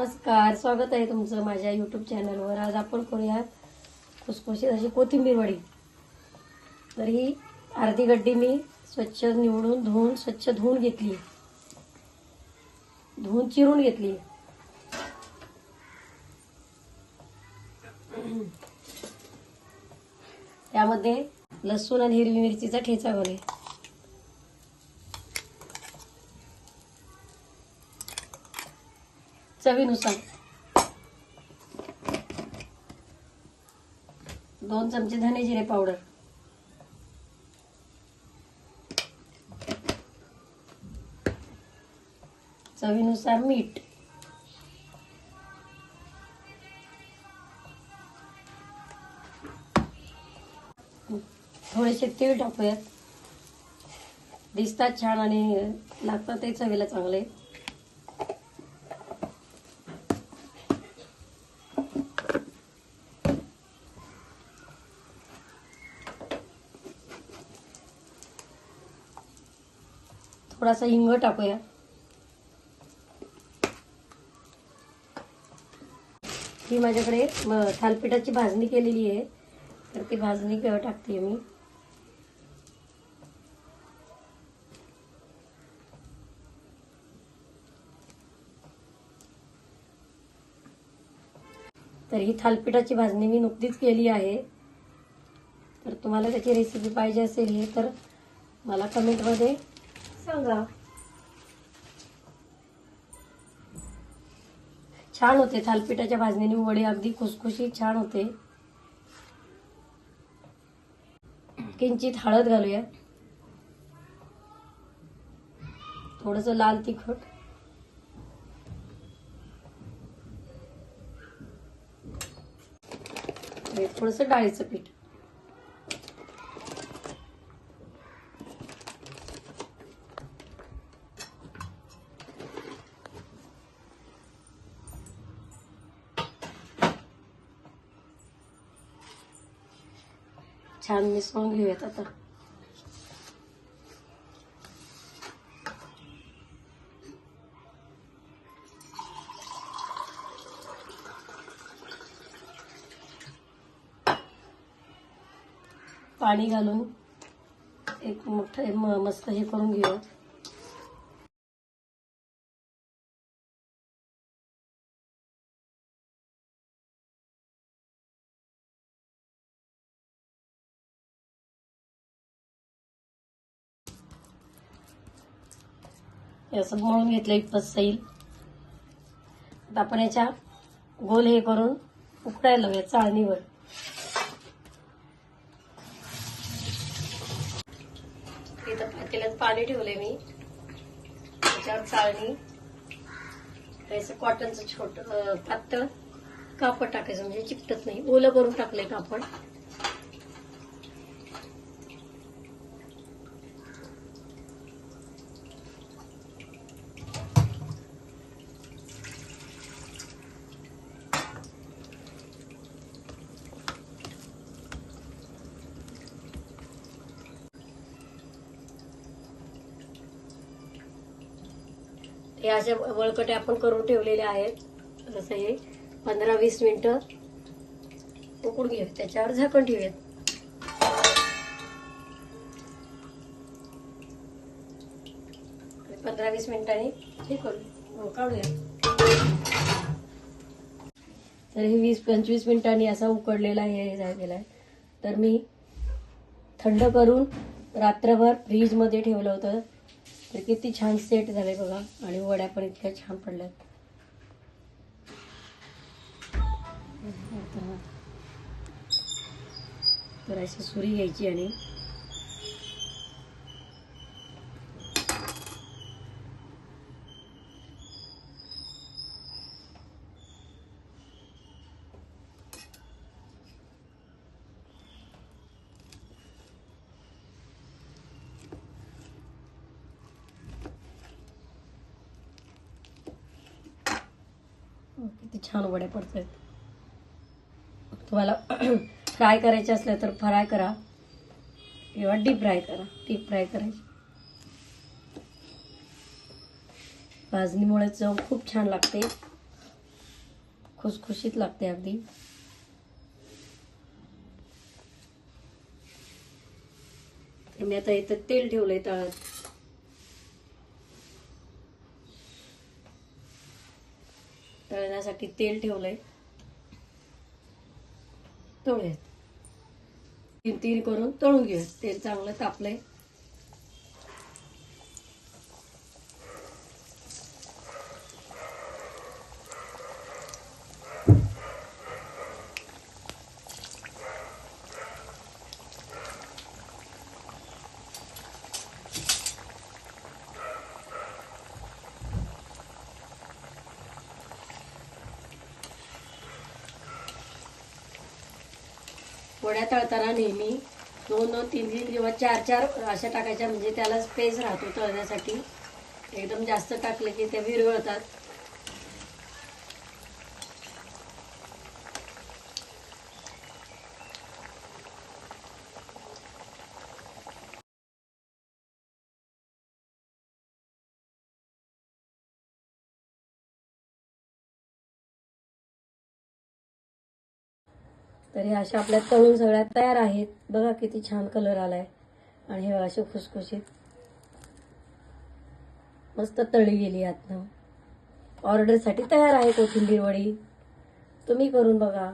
नमस्कार स्वागत आहे तुमचं माझ्या युट्यूब चॅनलवर आज आपण करूया खुसखुशीत अशी कोथिंबीर वडी तर ही अर्धी गड्डी मी स्वच्छ निवडून धुवून स्वच्छ धुवून घेतली. धुवून चिरून घेतली. त्यामध्ये लसूण आणि हिरवी मिरचीचा ठेचा घाले चवीनुसार. दोन चमचे धने जिरे पावडर. चवीनुसार मीठ. थोडेसे तीळ टाकूयात. दिसतात छान आणि लागतात ते चवीला चांगले. थोडासा हिंग टाकूया. ही माझ्याकडे थालपिठाची भाजणी केलेली आहे. तर ती भाजणी टाकते मी. तर ही थालपिठाची भाजणी मी नुकतीच केली आहे. तर तुम्हाला त्याची रेसिपी पाहिजे असेल ही तर मला कमेंटमध्ये सांगा. छान होते थालपिठाच्या भाजणीने वडे अगदी खुसखुशीत छान होते. किंचित हळद घालूया. थोडस लाल तिखट. थोडस डाळीचं पीठ. छान मिसळून घेऊयात आता पाणी घालून एक मोठं म- मस्त हे करून घेऊयात हे असं मळून घेतलं इतपत सैल आता आपण याच्या गोल हे करून उकडायला लावूया चाळणीवर. इथं पातेल्यात पाणी ठेवलंय मी. त्याच्यावर चाळणी. त्याचं कॉटनचं छोट पातळ कापड टाकायचं म्हणजे चिकटत नाही. ओलं करून टाकलंय कापड हे अशा वळकटे आपण करून ठेवलेले आहेत. जसं हे पंधरा वीस मिनिटं उकडून घेऊ त्याच्यावर झाकण ठेवूयात. पंधरा वीस मिनिटांनी हे करू काढूया तर हे वीस पंचवीस मिनिटांनी असा उकडलेला हे झालेला आहे. तर मी थंड करून रात्रभर फ्रीजमध्ये ठेवलं होतं. तर किती छान सेट झाले बघा. आणि वड्या पण इतक्या छान पडल्यात. तर अशी सुरी घ्यायची आणि किती छान वड्या पडत आहेत तुम्हाला फ्राय करायचे असल्या तर फ्राय करा. किंवा डीप फ्राय करा. डीप फ्राय करायची. भाजणीमुळे चव खूप छान लागते. खुसखुशीत लागते अगदी. मी आता इथं तेल ठेवलंय तळत. तळण्यासाठी तेल ठेवलंय. तळूयात. तीन तीन करून तळून घेऊयात. तेल चांगलं तापलंय. पोळ्या तळताना नेहमी दोन दोन तीन तीन किंवा चार चार अशा टाकायच्या. म्हणजे त्याला स्पेस राहतो तळण्यासाठी. एकदम जास्त टाकले की ते विरघळतात. तर ह्या अशा आपल्या तळून सगळ्या तयार आहेत. बघा किती छान कलर आलाय. आणि हे असे खुसखुशीत मस्त तळी गेली आतनं. ऑर्डरसाठी तयार आहे कोथिंबीर वडी. तुम्ही करून बघा.